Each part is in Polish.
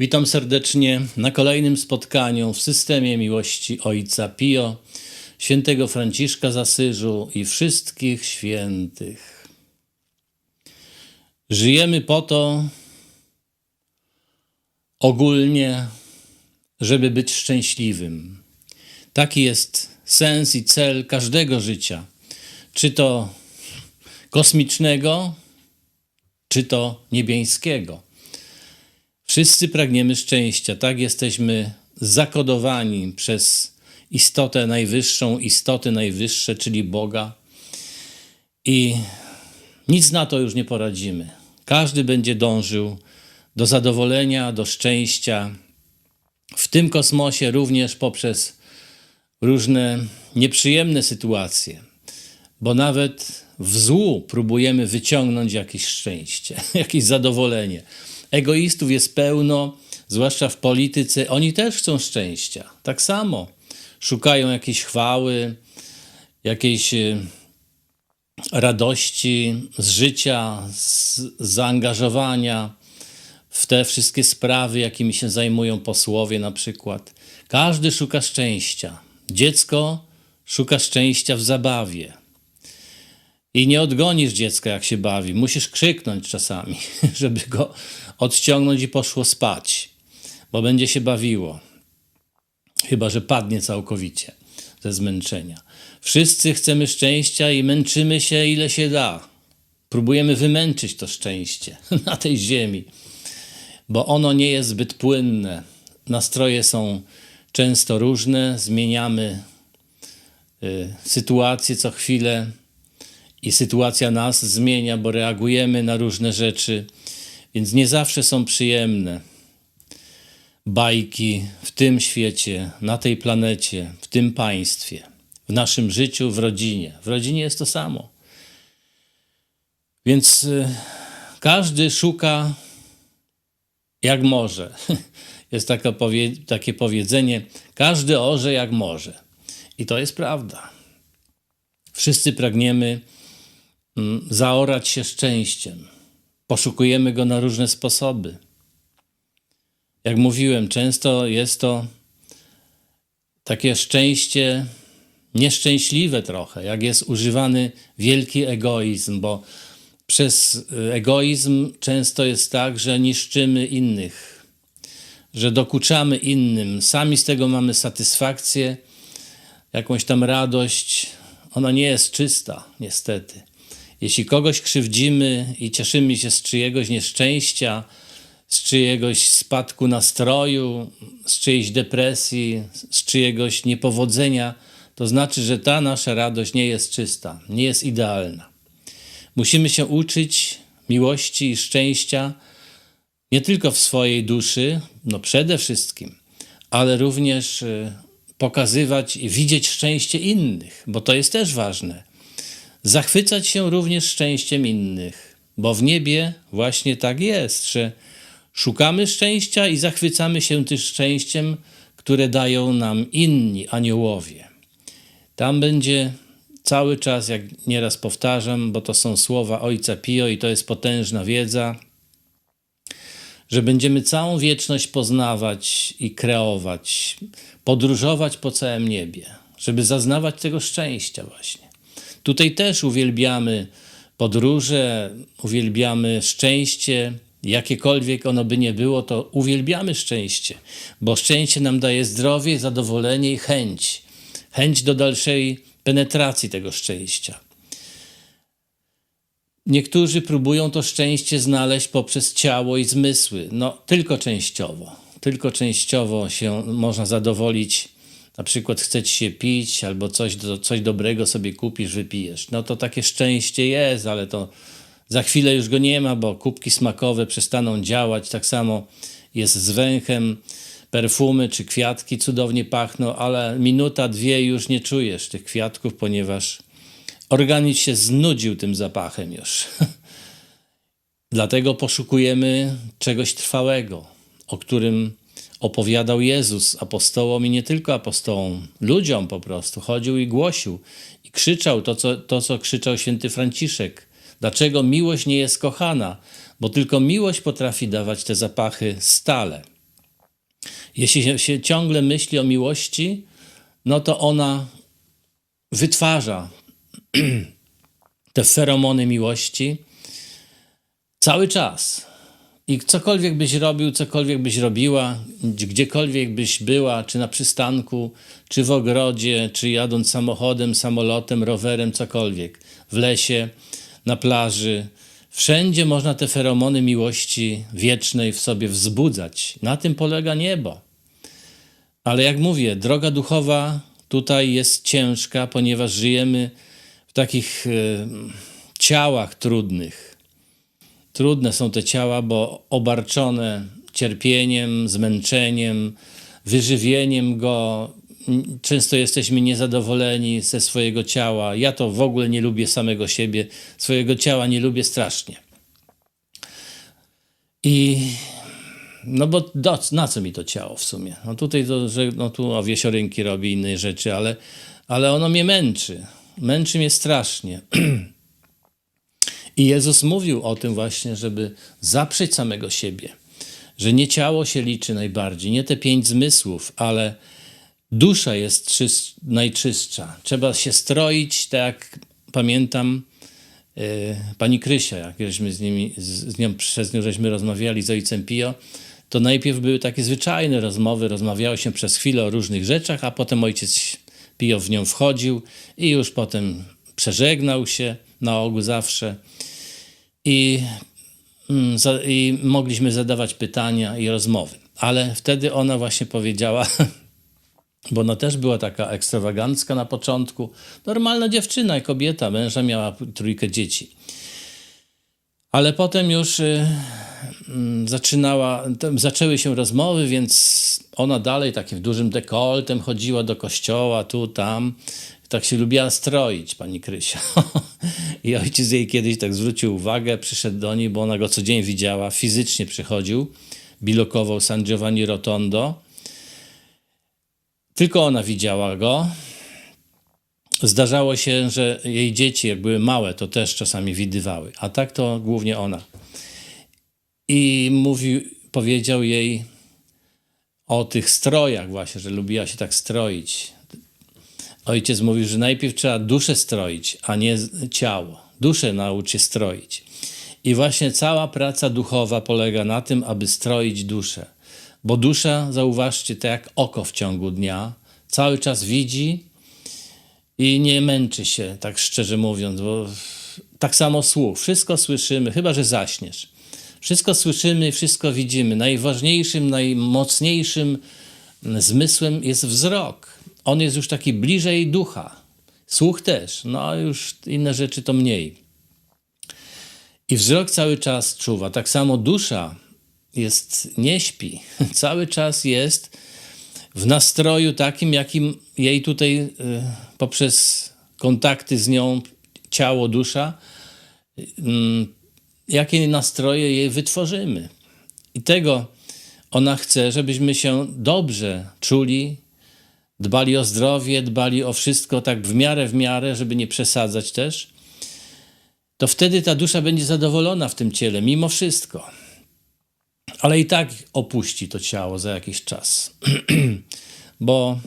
Witam serdecznie na kolejnym spotkaniu w systemie miłości Ojca Pio, świętego Franciszka z Asyżu i wszystkich świętych. Żyjemy po to ogólnie, żeby być szczęśliwym. Taki jest sens i cel każdego życia, czy to kosmicznego, czy to niebiańskiego. Wszyscy pragniemy szczęścia, tak jesteśmy zakodowani przez istotę najwyższą, istoty najwyższe, czyli Boga. I nic na to już nie poradzimy. Każdy będzie dążył do zadowolenia, do szczęścia. W tym kosmosie również poprzez różne nieprzyjemne sytuacje, bo nawet w złu próbujemy wyciągnąć jakieś szczęście, jakieś zadowolenie. Egoistów jest pełno, zwłaszcza w polityce. Oni też chcą szczęścia. Tak samo szukają jakiejś chwały, jakiejś y, radości z życia, z zaangażowania w te wszystkie sprawy, jakimi się zajmują posłowie na przykład. Każdy szuka szczęścia. Dziecko szuka szczęścia w zabawie. I nie odgonisz dziecka, jak się bawi. Musisz krzyknąć czasami, żeby go odciągnąć i poszło spać, bo będzie się bawiło. Chyba, że padnie całkowicie ze zmęczenia. Wszyscy chcemy szczęścia i męczymy się, ile się da. Próbujemy wymęczyć to szczęście na tej ziemi, bo ono nie jest zbyt płynne. Nastroje są często różne, zmieniamy y, sytuację co chwilę i sytuacja nas zmienia, bo reagujemy na różne rzeczy, więc nie zawsze są przyjemne. Bajki w tym świecie, na tej planecie, w tym państwie, w naszym życiu, w rodzinie. W rodzinie jest to samo. Więc y, każdy szuka jak może. Jest powie takie powiedzenie: każdy orze jak może. I to jest prawda. Wszyscy pragniemy mm, zaorać się szczęściem. Poszukujemy go na różne sposoby. Jak mówiłem, często jest to takie szczęście nieszczęśliwe trochę, jak jest używany wielki egoizm, bo przez egoizm często jest tak, że niszczymy innych, że dokuczamy innym, sami z tego mamy satysfakcję, jakąś tam radość. Ona nie jest czysta, niestety. Jeśli kogoś krzywdzimy i cieszymy się z czyjegoś nieszczęścia, z czyjegoś spadku nastroju, z czyjejś depresji, z czyjegoś niepowodzenia, to znaczy, że ta nasza radość nie jest czysta, nie jest idealna. Musimy się uczyć miłości i szczęścia nie tylko w swojej duszy, no przede wszystkim, ale również y, pokazywać i widzieć szczęście innych, bo to jest też ważne. Zachwycać się również szczęściem innych, bo w niebie właśnie tak jest, że szukamy szczęścia i zachwycamy się tym szczęściem, które dają nam inni aniołowie. Tam będzie cały czas, jak nieraz powtarzam, bo to są słowa Ojca Pio i to jest potężna wiedza, że będziemy całą wieczność poznawać i kreować, podróżować po całym niebie, żeby zaznawać tego szczęścia właśnie. Tutaj też uwielbiamy podróże, uwielbiamy szczęście, jakiekolwiek ono by nie było, to uwielbiamy szczęście, bo szczęście nam daje zdrowie, zadowolenie i chęć. Chęć do dalszej penetracji tego szczęścia. Niektórzy próbują to szczęście znaleźć poprzez ciało i zmysły. No, tylko częściowo. Tylko częściowo się można zadowolić. Na przykład chceć się pić, albo coś, do, coś dobrego sobie kupisz, wypijesz. No to takie szczęście jest, ale to za chwilę już go nie ma, bo kubki smakowe przestaną działać. Tak samo jest z węchem. Perfumy czy kwiatki cudownie pachną, ale minuta, dwie już nie czujesz tych kwiatków, ponieważ organizm się znudził tym zapachem już. Dlatego poszukujemy czegoś trwałego, o którym opowiadał Jezus apostołom i nie tylko apostołom, ludziom po prostu. Chodził i głosił i krzyczał to, co, to, co krzyczał święty Franciszek. Dlaczego miłość nie jest kochana? Bo tylko miłość potrafi dawać te zapachy stale. Jeśli się, się ciągle myśli o miłości, no to ona wytwarza te feromony miłości cały czas. I cokolwiek byś robił, cokolwiek byś robiła, gdziekolwiek byś była, czy na przystanku, czy w ogrodzie, czy jadąc samochodem, samolotem, rowerem, cokolwiek, w lesie, na plaży, wszędzie można te feromony miłości wiecznej w sobie wzbudzać. Na tym polega niebo. Ale jak mówię, droga duchowa tutaj jest ciężka, ponieważ żyjemy w takich e, ciałach trudnych. Trudne są te ciała, bo obarczone cierpieniem, zmęczeniem, wyżywieniem go. Często jesteśmy niezadowoleni ze swojego ciała. Ja to w ogóle nie lubię samego siebie, swojego ciała nie lubię strasznie. I no bo do, na co mi to ciało w sumie? No tutaj to, że no tu o robi inne rzeczy, ale, ale ono mnie męczy. Męczy mnie strasznie. I Jezus mówił o tym właśnie, żeby zaprzeć samego siebie. Że nie ciało się liczy najbardziej, nie te pięć zmysłów, ale dusza jest czyst, najczystsza. Trzeba się stroić, tak jak pamiętam yy, pani Krysia, jak żeśmy z, nimi, z, z nią, przez nią żeśmy rozmawiali z ojcem Pio, to najpierw były takie zwyczajne rozmowy, rozmawiało się przez chwilę o różnych rzeczach, a potem ojciec Pio w nią wchodził i już potem przeżegnał się na ogół zawsze. I, mm, I mogliśmy zadawać pytania i rozmowy. Ale wtedy ona właśnie powiedziała, bo ona też była taka ekstrawagancka na początku, normalna dziewczyna, kobieta, męża miała trójkę dzieci. Ale potem już y, mm, zaczynała, zaczęły się rozmowy, więc ona dalej takim dużym dekoltem chodziła do kościoła, tu, tam. Tak się lubiła stroić, pani Krysia. I ojciec jej kiedyś tak zwrócił uwagę, przyszedł do niej, bo ona go co dzień widziała, fizycznie przychodził, bilokował San Giovanni Rotondo. Tylko ona widziała go, Zdarzało się, że jej dzieci, jak były małe, to też czasami widywały, a tak to głównie ona. I mówił, powiedział jej o tych strojach właśnie, że lubiła się tak stroić. Ojciec mówił, że najpierw trzeba duszę stroić, a nie ciało. Duszę nauczy się stroić. I właśnie cała praca duchowa polega na tym, aby stroić duszę. Bo dusza, zauważcie, tak jak oko w ciągu dnia, cały czas widzi, i nie męczy się, tak szczerze mówiąc, bo tak samo słuch. Wszystko słyszymy, chyba że zaśniesz. Wszystko słyszymy, wszystko widzimy. Najważniejszym, najmocniejszym zmysłem jest wzrok. On jest już taki bliżej ducha. Słuch też, no a już inne rzeczy to mniej. I wzrok cały czas czuwa. Tak samo dusza jest, nie śpi. Cały czas jest w nastroju takim, jakim jej tutaj y, poprzez kontakty z nią, ciało, dusza, mm, jakie nastroje jej wytworzymy. I tego ona chce, żebyśmy się dobrze czuli, dbali o zdrowie, dbali o wszystko tak w miarę, w miarę, żeby nie przesadzać też. To wtedy ta dusza będzie zadowolona w tym ciele, mimo wszystko ale i tak opuści to ciało za jakiś czas. Bo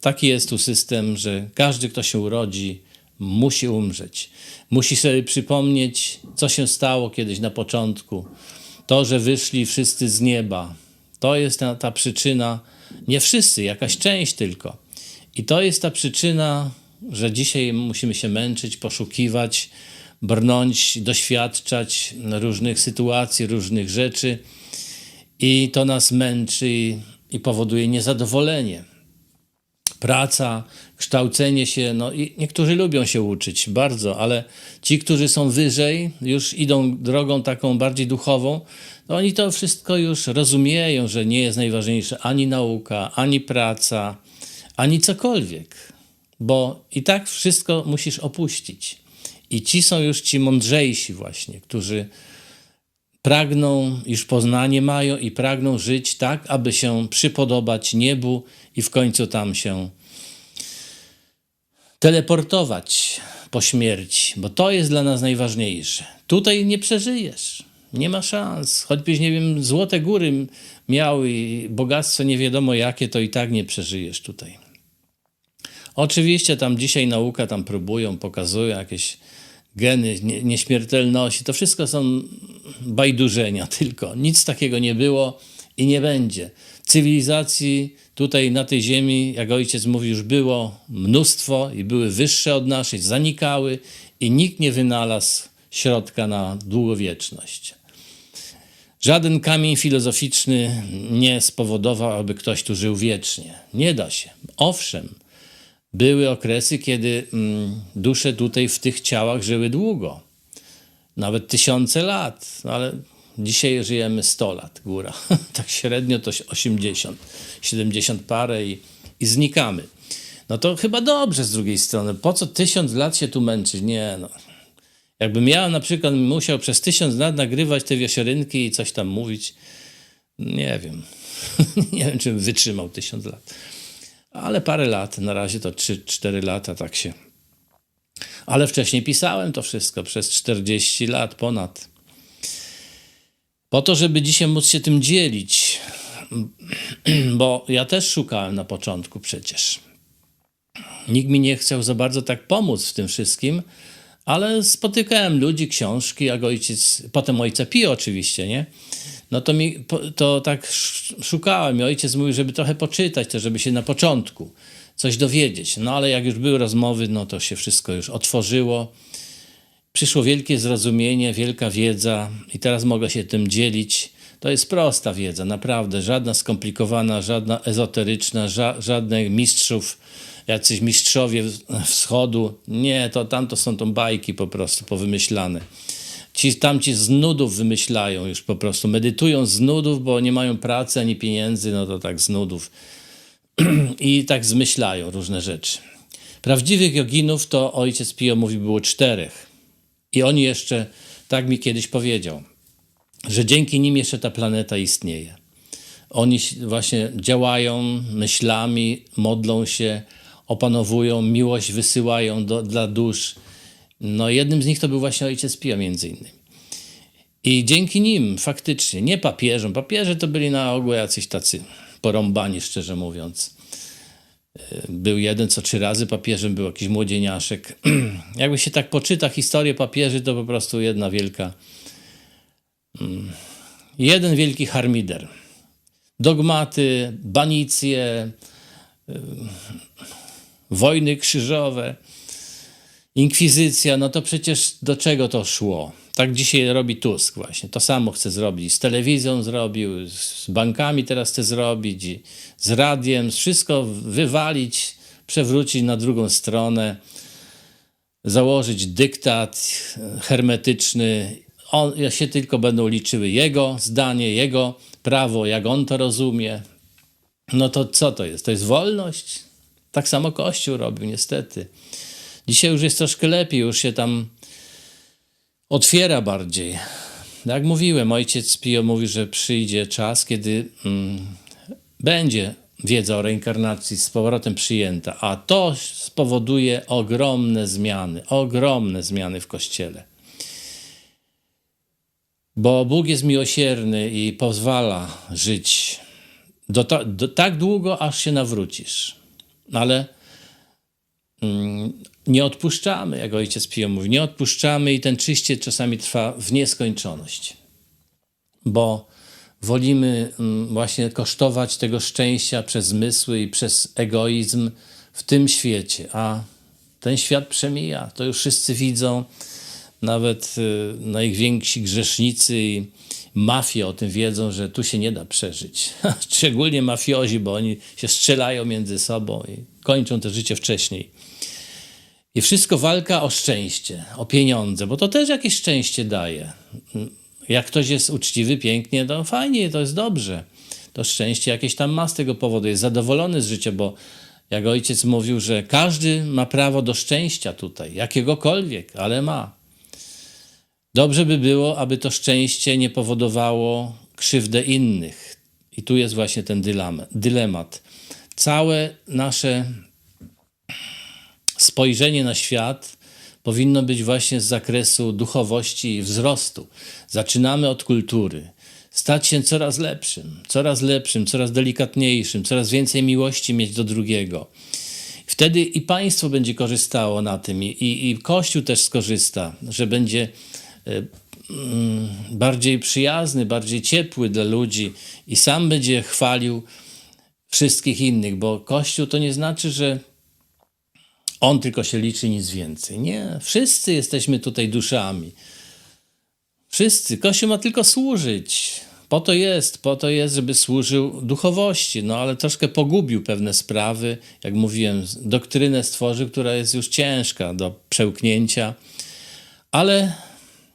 taki jest tu system, że każdy, kto się urodzi, musi umrzeć. Musi sobie przypomnieć, co się stało kiedyś na początku. To, że wyszli wszyscy z nieba. To jest ta, ta przyczyna, nie wszyscy, jakaś część tylko. I to jest ta przyczyna, że dzisiaj musimy się męczyć, poszukiwać, brnąć, doświadczać różnych sytuacji, różnych rzeczy i to nas męczy i powoduje niezadowolenie. Praca, kształcenie się, no i niektórzy lubią się uczyć bardzo, ale ci, którzy są wyżej, już idą drogą taką bardziej duchową, no oni to wszystko już rozumieją, że nie jest najważniejsze ani nauka, ani praca, ani cokolwiek, bo i tak wszystko musisz opuścić. I ci są już ci mądrzejsi właśnie, którzy pragną, iż poznanie mają i pragną żyć tak, aby się przypodobać niebu i w końcu tam się teleportować po śmierci, bo to jest dla nas najważniejsze. Tutaj nie przeżyjesz. Nie ma szans. Choćbyś, nie wiem, złote góry miał i bogactwo nie wiadomo jakie, to i tak nie przeżyjesz tutaj. Oczywiście tam dzisiaj nauka tam próbują, pokazują jakieś geny nie, nieśmiertelności. To wszystko są bajdurzenia tylko. Nic takiego nie było i nie będzie. Cywilizacji tutaj na tej ziemi, jak ojciec mówi, już było mnóstwo i były wyższe od naszej, zanikały i nikt nie wynalazł środka na długowieczność. Żaden kamień filozoficzny nie spowodował, aby ktoś tu żył wiecznie. Nie da się. Owszem, były okresy, kiedy mm, dusze tutaj w tych ciałach żyły długo, nawet tysiące lat, no ale dzisiaj żyjemy 100 lat, góra. tak średnio to 80, 70 parę i, i znikamy. No to chyba dobrze z drugiej strony. Po co tysiąc lat się tu męczyć? Nie, no. Jakbym ja na przykład musiał przez tysiąc lat nagrywać te wiosiorynki i coś tam mówić, nie wiem. nie wiem, czy bym wytrzymał tysiąc lat. Ale parę lat, na razie to 3-4 lata tak się. Ale wcześniej pisałem to wszystko przez 40 lat ponad. Po to, żeby dzisiaj móc się tym dzielić, bo ja też szukałem na początku przecież. Nikt mi nie chciał za bardzo tak pomóc w tym wszystkim, ale spotykałem ludzi, książki, jak ojciec, potem ojca Pio oczywiście, nie? No to, mi, to tak szukałem i ojciec mówił, żeby trochę poczytać też, żeby się na początku coś dowiedzieć. No ale jak już były rozmowy, no to się wszystko już otworzyło. Przyszło wielkie zrozumienie, wielka wiedza i teraz mogę się tym dzielić. To jest prosta wiedza, naprawdę. Żadna skomplikowana, żadna ezoteryczna, ża żadnych mistrzów, jacyś mistrzowie wschodu. Nie, to tam to są to bajki po prostu powymyślane. Ci tamci z nudów wymyślają już po prostu. Medytują z nudów, bo nie mają pracy ani pieniędzy, no to tak z nudów. I tak zmyślają różne rzeczy. Prawdziwych joginów to ojciec Pio mówi było czterech. I on jeszcze, tak mi kiedyś powiedział, że dzięki nim jeszcze ta planeta istnieje. Oni właśnie działają myślami, modlą się, opanowują, miłość wysyłają do, dla dusz. No jednym z nich to był właśnie ojciec Pio między innymi. I dzięki nim faktycznie, nie papieżom, papieże to byli na ogół jacyś tacy porąbani, szczerze mówiąc. Był jeden, co trzy razy papieżem, był jakiś młodzieniaszek. Jakby się tak poczyta historię papieży, to po prostu jedna wielka. Mm, jeden wielki harmider. Dogmaty, banicje, wojny krzyżowe, inkwizycja, no to przecież do czego to szło? Tak dzisiaj robi Tusk właśnie. To samo chce zrobić. Z telewizją zrobił, z bankami teraz chce zrobić, z radiem, wszystko wywalić, przewrócić na drugą stronę, założyć dyktat hermetyczny. On, się tylko będą liczyły jego zdanie, jego prawo, jak on to rozumie. No to co to jest? To jest wolność? Tak samo Kościół robił, niestety. Dzisiaj już jest troszkę lepiej, już się tam otwiera bardziej. Jak mówiłem, ojciec Pio mówi, że przyjdzie czas, kiedy mm, będzie wiedza o reinkarnacji z powrotem przyjęta, a to spowoduje ogromne zmiany, ogromne zmiany w Kościele. Bo Bóg jest miłosierny i pozwala żyć do, do, tak długo, aż się nawrócisz. Ale mm, nie odpuszczamy, jak ojciec Pio mówi, nie odpuszczamy i ten czyście czasami trwa w nieskończoność. Bo wolimy mm, właśnie kosztować tego szczęścia przez zmysły i przez egoizm w tym świecie, a ten świat przemija. To już wszyscy widzą, nawet y, najwięksi grzesznicy i mafie o tym wiedzą, że tu się nie da przeżyć. Szczególnie mafiozi, bo oni się strzelają między sobą i kończą to życie wcześniej. I wszystko walka o szczęście, o pieniądze, bo to też jakieś szczęście daje. Jak ktoś jest uczciwy, pięknie, to fajnie, to jest dobrze. To szczęście jakieś tam ma z tego powodu, jest zadowolony z życia, bo jak ojciec mówił, że każdy ma prawo do szczęścia tutaj, jakiegokolwiek, ale ma. Dobrze by było, aby to szczęście nie powodowało krzywdę innych. I tu jest właśnie ten dylemat. Całe nasze spojrzenie na świat powinno być właśnie z zakresu duchowości i wzrostu. Zaczynamy od kultury. Stać się coraz lepszym, coraz lepszym, coraz delikatniejszym, coraz więcej miłości mieć do drugiego. Wtedy i państwo będzie korzystało na tym, i, i, Kościół też skorzysta, że będzie e, mm, bardziej przyjazny, bardziej ciepły dla ludzi i sam będzie chwalił wszystkich innych, bo Kościół to nie znaczy, że on tylko się liczy, nic więcej. Nie, wszyscy jesteśmy tutaj duszami. Wszyscy. Kościół ma tylko służyć. Po to jest, po to jest, żeby służył duchowości, no ale troszkę pogubił pewne sprawy, jak mówiłem, doktrynę stworzył, która jest już ciężka do przełknięcia, ale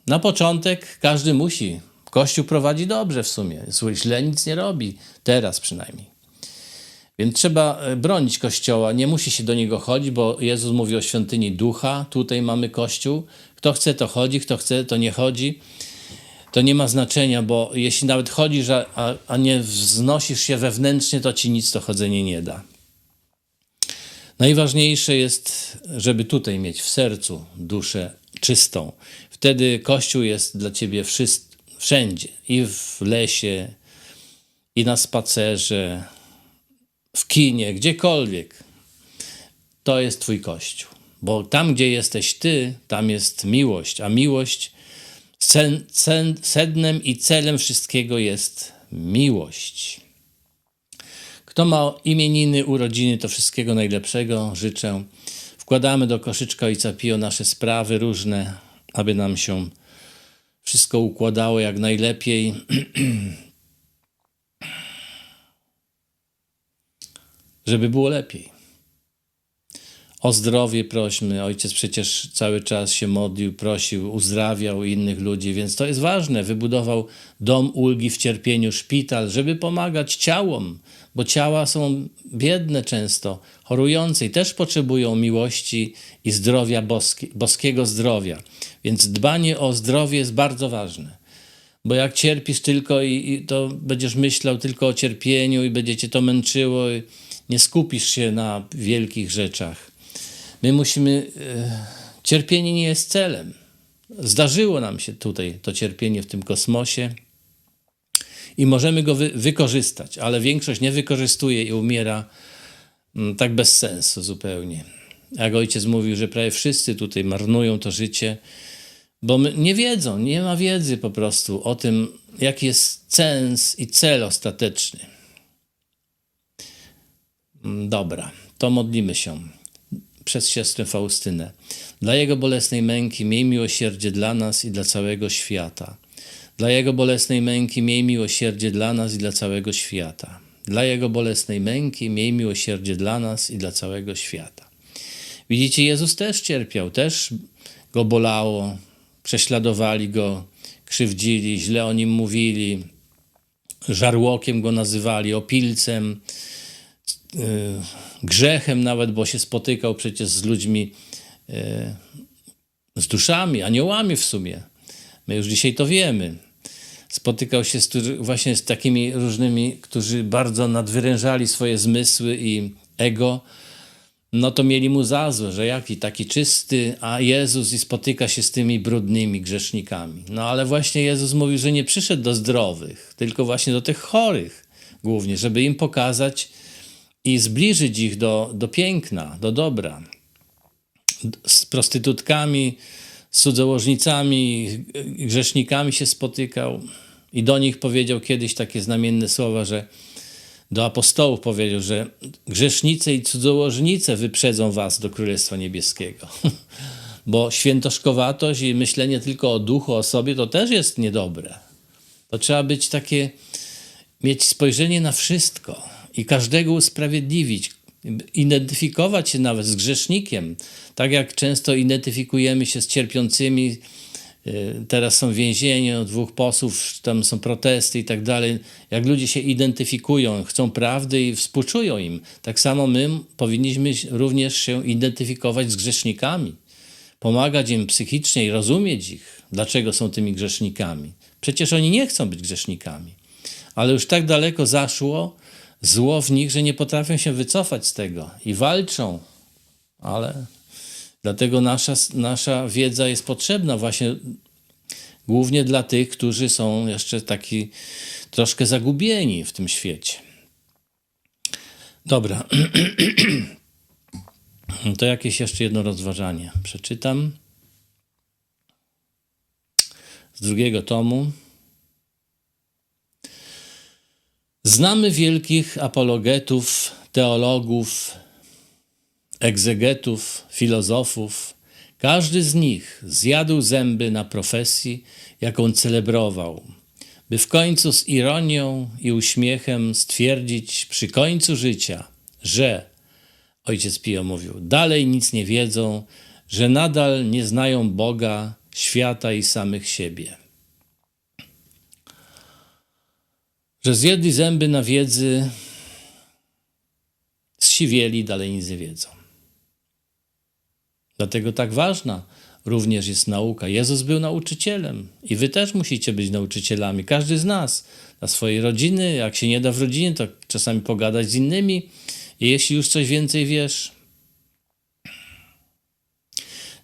na początek każdy musi. Kościół prowadzi dobrze w sumie, źle nic nie robi, teraz przynajmniej. Więc trzeba e, bronić Kościoła, nie musi się do niego chodzić, bo Jezus mówi o świątyni ducha, tutaj mamy Kościół. Kto chce, to chodzi, kto chce, to nie chodzi to nie ma znaczenia, bo jeśli nawet chodzisz, a, a nie wznosisz się wewnętrznie, to ci nic to chodzenie nie da. Najważniejsze jest, żeby tutaj mieć w sercu duszę czystą. Wtedy Kościół jest dla ciebie wszędzie i w lesie, i na spacerze, w kinie, gdziekolwiek. To jest Twój Kościół. Bo tam, gdzie jesteś Ty, tam jest miłość, a miłość sednem i celem wszystkiego jest miłość. Kto ma imieniny, urodziny, to wszystkiego najlepszego życzę. Wkładamy do koszyczka Ojca Pio nasze sprawy różne, aby nam się wszystko układało jak najlepiej. żeby było lepiej. O zdrowie prośmy. Ojciec przecież cały czas się modlił, prosił, uzdrawiał innych ludzi, więc to jest ważne. Wybudował dom ulgi w cierpieniu, szpital, żeby pomagać ciałom, bo ciała są biedne często, chorujące i też potrzebują miłości i zdrowia boskie, boskiego zdrowia. Więc dbanie o zdrowie jest bardzo ważne. Bo jak cierpisz tylko i, i to będziesz myślał tylko o cierpieniu i będzie cię to męczyło, nie skupisz się na wielkich rzeczach My musimy. E, cierpienie nie jest celem. Zdarzyło nam się tutaj to cierpienie w tym kosmosie i możemy go wy wykorzystać, ale większość nie wykorzystuje i umiera mm, tak bez sensu zupełnie. Jak ojciec mówił, że prawie wszyscy tutaj marnują to życie, bo nie wiedzą, nie ma wiedzy po prostu o tym, jaki jest sens i cel ostateczny. Mm, dobra, to modlimy się przez siostrę Faustynę. Dla Jego bolesnej męki miej miłosierdzie dla nas i dla całego świata. Dla Jego bolesnej męki miej miłosierdzie dla nas i dla całego świata. Dla Jego bolesnej męki miej miłosierdzie dla nas i dla całego świata. Widzicie, Jezus też cierpiał, też go bolało, prześladowali go, krzywdzili, źle o nim mówili, żarłokiem go nazywali, opilcem, grzechem nawet, bo się spotykał przecież z ludźmi, y, z duszami, aniołami w sumie. My już dzisiaj to wiemy. Spotykał się z, właśnie z takimi różnymi, którzy bardzo nadwyrężali swoje zmysły i ego, no to mieli mu za złe, że jaki taki czysty, a Jezus i spotyka się z tymi brudnymi grzesznikami. No ale właśnie Jezus mówił, że nie przyszedł do zdrowych, tylko właśnie do tych chorych głównie, żeby im pokazać, i zbliżyć ich do, do piękna, do dobra. Z prostytutkami, z cudzołożnicami, grzesznikami się spotykał i do nich powiedział kiedyś takie znamienne słowa, że do apostołów powiedział, że grzesznice i cudzołożnice wyprzedzą was do Królestwa Niebieskiego. Bo świętoszkowatość i myślenie tylko o duchu, o sobie, to też jest niedobre. To trzeba być takie, mieć spojrzenie na wszystko i każdego usprawiedliwić, identyfikować się nawet z grzesznikiem, tak jak często identyfikujemy się z cierpiącymi. Y, teraz są więzienia, dwóch posłów, tam są protesty i tak dalej. Jak ludzie się identyfikują, chcą prawdy i współczują im, tak samo my powinniśmy również się identyfikować z grzesznikami, pomagać im psychicznie i rozumieć ich, dlaczego są tymi grzesznikami. Przecież oni nie chcą być grzesznikami, ale już tak daleko zaszło, zło w nich, że nie potrafią się wycofać z tego i walczą, ale Dlatego nasza, nasza wiedza jest potrzebna właśnie głównie dla tych, którzy są jeszcze taki troszkę zagubieni w tym świecie. Dobra. To jakieś jeszcze jedno rozważanie. Przeczytam z drugiego tomu. Znamy wielkich apologetów, teologów, egzegetów, filozofów. Każdy z nich zjadł zęby na profesji, jaką celebrował, by w końcu z ironią i uśmiechem stwierdzić przy końcu życia, że, ojciec Pio mówił, dalej nic nie wiedzą, że nadal nie znają Boga, świata i samych siebie. Że zjedli zęby na wiedzy, zsiwieli, dalej nic nie wiedzą. Dlatego tak ważna również jest nauka. Jezus był nauczycielem i wy też musicie być nauczycielami. Każdy z nas dla swojej rodziny. Jak się nie da w rodzinie, to czasami pogadać z innymi. I jeśli już coś więcej wiesz.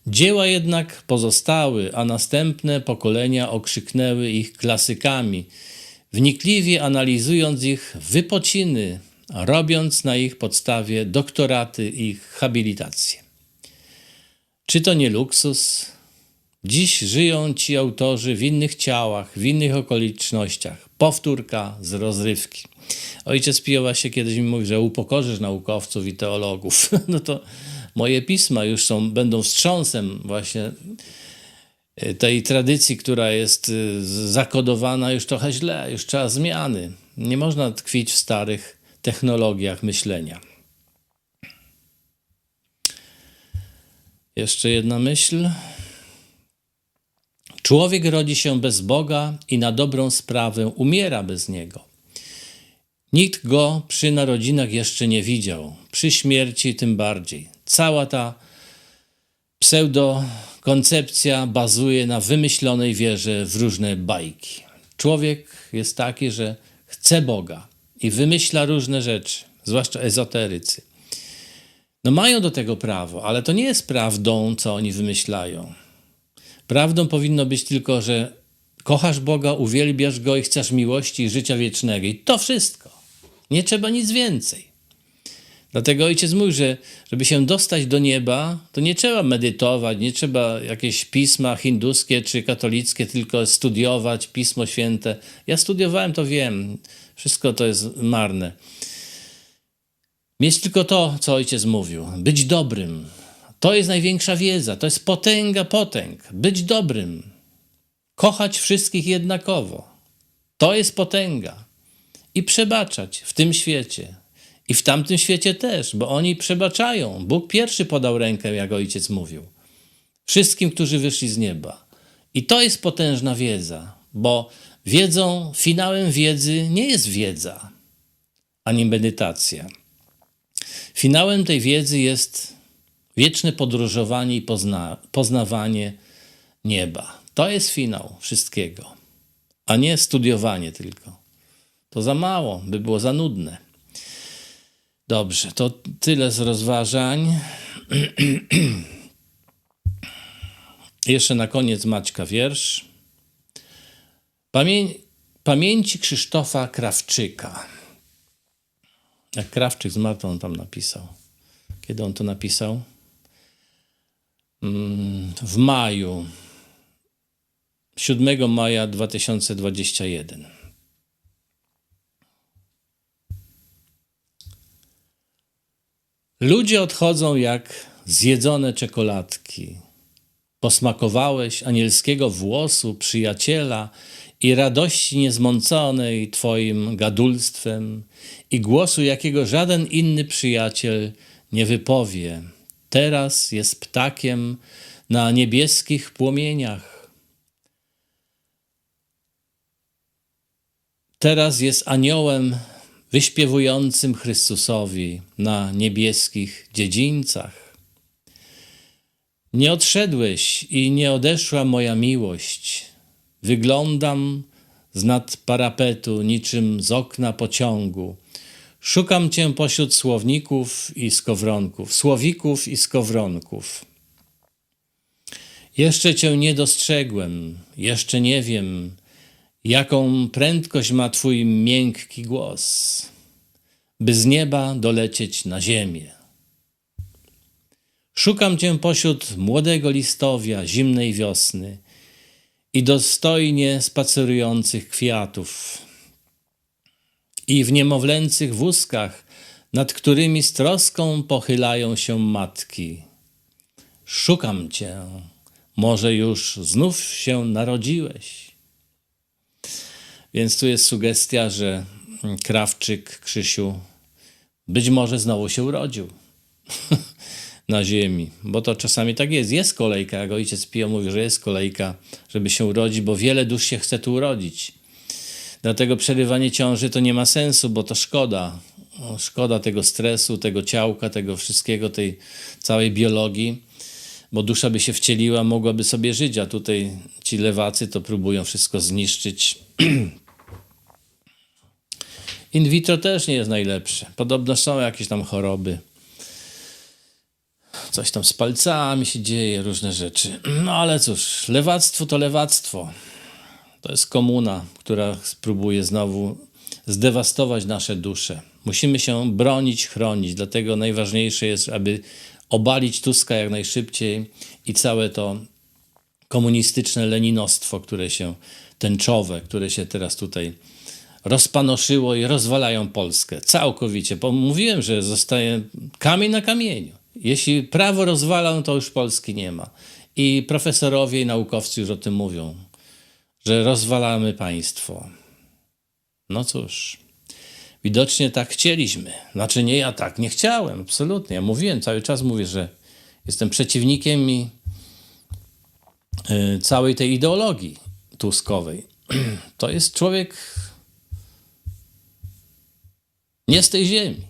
Dzieła jednak pozostały, a następne pokolenia okrzyknęły ich klasykami, wnikliwie analizując ich wypociny, robiąc na ich podstawie doktoraty i habilitacje. Czy to nie luksus? Dziś żyją ci autorzy w innych ciałach, w innych okolicznościach. Powtórka z rozrywki. Ojciec Pio właśnie kiedyś mi mówił, że upokorzysz naukowców i teologów. No to moje pisma już są, będą wstrząsem właśnie tej tradycji, która jest e, zakodowana już trochę źle, już trzeba zmiany. Nie można tkwić w starych technologiach myślenia. Jeszcze jedna myśl. Człowiek rodzi się bez Boga i na dobrą sprawę umiera bez Niego. Nikt go przy narodzinach jeszcze nie widział, przy śmierci tym bardziej. Cała ta pseudokoncepcja bazuje na wymyślonej wierze w różne bajki. Człowiek jest taki, że chce Boga i wymyśla różne rzeczy, zwłaszcza ezoterycy. No mają do tego prawo, ale to nie jest prawdą, co oni wymyślają. Prawdą powinno być tylko, że kochasz Boga, uwielbiasz Go i chcesz miłości i życia wiecznego. I to wszystko. Nie trzeba nic więcej. Dlatego ojciec mówi, że żeby się dostać do nieba, to nie trzeba medytować, nie trzeba jakieś pisma hinduskie czy katolickie, tylko studiować Pismo Święte. Ja studiowałem, to wiem. Wszystko to jest marne. Mieć tylko to, co ojciec mówił. Być dobrym. To jest największa wiedza. To jest potęga potęg. Być dobrym. Kochać wszystkich jednakowo. To jest potęga. I przebaczać w tym świecie. I w tamtym świecie też, bo oni przebaczają. Bóg pierwszy podał rękę, jak ojciec mówił. Wszystkim, którzy wyszli z nieba. I to jest potężna wiedza, bo wiedzą, finałem wiedzy nie jest wiedza, ani medytacja. Finałem tej wiedzy jest wieczne podróżowanie i pozna, poznawanie nieba. To jest finał wszystkiego, a nie studiowanie tylko. To za mało, by było za nudne. Dobrze, to tyle z rozważań. Jeszcze na koniec Maćka wiersz. Pamię pamięci Krzysztofa Krawczyka. Jak Krawczyk zmarł, to on tam napisał. Kiedy on to napisał? Mm, w maju. 7 maja 2021. Ludzie odchodzą jak zjedzone czekoladki. Posmakowałeś anielskiego włosu, przyjaciela i radości niezmąconej Twoim gadulstwem i głosu, jakiego żaden inny przyjaciel nie wypowie. Teraz jest ptakiem na niebieskich płomieniach. Teraz jest aniołem wyśpiewującym Chrystusowi na niebieskich dziedzińcach. Nie odszedłeś i nie odeszła moja miłość. Wyglądam z nad parapetu niczym z okna pociągu. Szukam cię pośród słowników i skowronków, słowików i skowronków. Jeszcze cię nie dostrzegłem, jeszcze nie wiem, jaką prędkość ma twój miękki głos, by z nieba dolecieć na ziemię. Szukam cię pośród młodego listowia, zimnej wiosny i dostojnie spacerujących kwiatów i w niemowlęcych wózkach, nad którymi z troską pochylają się matki. Szukam cię, może już znów się narodziłeś. Więc tu jest sugestia, że Krawczyk Krzysiu być może znowu się urodził na ziemi, bo to czasami tak jest. Jest kolejka, jak ojciec Pio mówi, że jest kolejka, żeby się urodzić, bo wiele dusz się chce tu urodzić. Dlatego przerywanie ciąży to nie ma sensu, bo to szkoda. Szkoda tego stresu, tego ciałka, tego wszystkiego, tej całej biologii, bo dusza by się wcieliła, mogłaby sobie żyć, a tutaj ci lewacy to próbują wszystko zniszczyć. In vitro też nie jest najlepsze. Podobno są jakieś tam choroby. Coś tam z palcami się dzieje, różne rzeczy. No ale cóż, lewactwo to lewactwo. To jest komuna, która spróbuje znowu zdewastować nasze dusze. Musimy się bronić, chronić, dlatego najważniejsze jest, aby obalić Tuska jak najszybciej i całe to komunistyczne leninostwo, które się tęczowe, które się teraz tutaj rozpanoszyło i rozwalają Polskę całkowicie. Bo mówiłem, że zostaje kamień na kamieniu. Jeśli prawo rozwalą, to już Polski nie ma. I profesorowie i naukowcy już o tym mówią, że rozwalamy państwo. No cóż, widocznie tak chcieliśmy. Znaczy nie ja tak, nie chciałem, absolutnie. Ja mówiłem, cały czas mówię, że jestem przeciwnikiem i y, całej tej ideologii tuskowej. To jest człowiek nie z tej ziemi.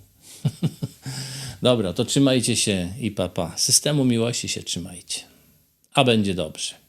Dobra, to trzymajcie się i papa. Systemu miłości się trzymajcie. A będzie dobrze.